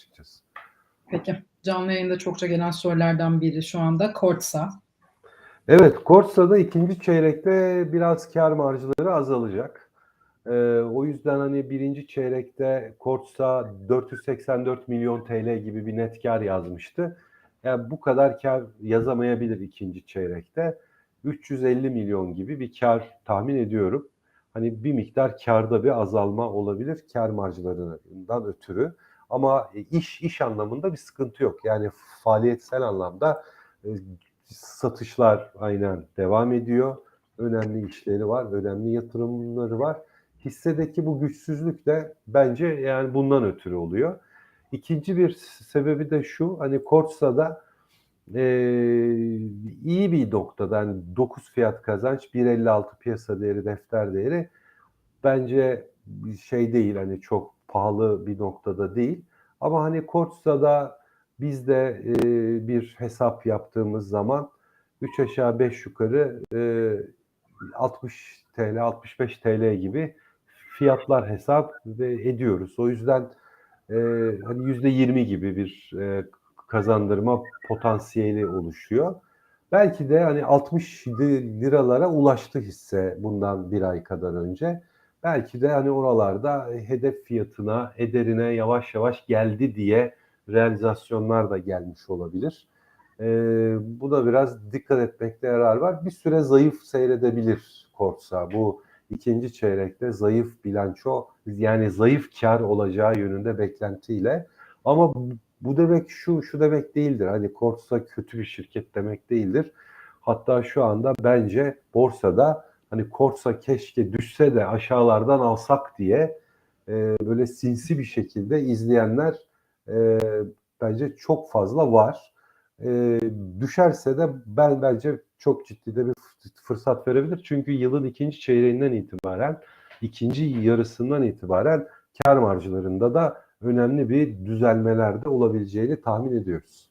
açıkçası. Peki. Canlı yayında çokça gelen sorulardan biri şu anda Kortsa. Evet, Korsa'da ikinci çeyrekte biraz kar marjları azalacak. Ee, o yüzden hani birinci çeyrekte Korsa 484 milyon TL gibi bir net kar yazmıştı. Yani bu kadar kar yazamayabilir ikinci çeyrekte. 350 milyon gibi bir kar tahmin ediyorum. Hani bir miktar karda bir azalma olabilir kar marjlarından ötürü. Ama iş iş anlamında bir sıkıntı yok. Yani faaliyetsel anlamda e, satışlar aynen devam ediyor. Önemli işleri var, önemli yatırımları var. Hissedeki bu güçsüzlük de bence yani bundan ötürü oluyor. İkinci bir sebebi de şu, hani Korsa'da e, iyi bir noktada, yani 9 fiyat kazanç, 1.56 piyasa değeri, defter değeri bence şey değil, hani çok pahalı bir noktada değil. Ama hani Korsa'da biz de e, bir hesap yaptığımız zaman 3 aşağı 5 yukarı e, 60 TL, 65 TL gibi fiyatlar hesap ediyoruz. O yüzden e, hani %20 gibi bir e, kazandırma potansiyeli oluşuyor. Belki de hani 60 liralara ulaştı hisse bundan bir ay kadar önce. Belki de hani oralarda hedef fiyatına, ederine yavaş yavaş geldi diye realizasyonlar da gelmiş olabilir. Ee, bu da biraz dikkat etmekte yarar var. Bir süre zayıf seyredebilir Korsa. Bu ikinci çeyrekte zayıf bilanço yani zayıf kar olacağı yönünde beklentiyle. Ama bu demek şu şu demek değildir. Hani Korsa kötü bir şirket demek değildir. Hatta şu anda bence borsada hani Korsa keşke düşse de aşağılardan alsak diye e, böyle sinsi bir şekilde izleyenler e, bence çok fazla var. E, düşerse de ben bence çok ciddi de bir fırsat verebilir. Çünkü yılın ikinci çeyreğinden itibaren, ikinci yarısından itibaren kar marjlarında da önemli bir düzelmelerde olabileceğini tahmin ediyoruz.